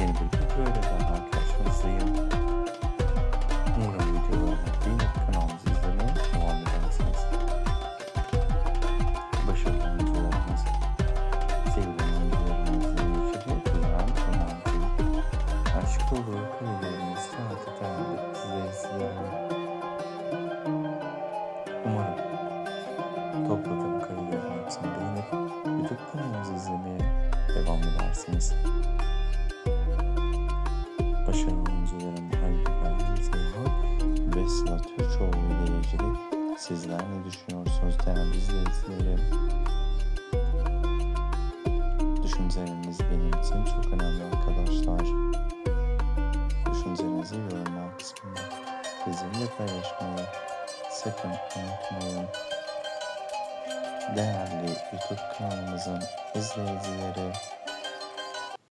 Yeni bir böyle daha karşınızdayım. Umarım videolarımı beğenip kanalımızı izlemeye devam edersiniz. Başarılı videolarımız, sevgili videolarımızı yaşadığı kullanan kanalımızı, aşk dolu kulelerimiz saati tanıdık size sizlere. Umarım topladığım kayıtların hepsini beğenip YouTube kanalımızı izlemeye devam edersiniz oyuncuların Halbuki Berhan Seyhan ve Sıla Türkoğlu ile ilgili sizler ne düşünüyorsunuz değerli izleyicilerim? Düşünceleriniz benim için çok önemli arkadaşlar. Düşüncelerinizi yorumlar kısmında bizimle paylaşmayı sakın unutmayın. Değerli YouTube kanalımızın izleyicileri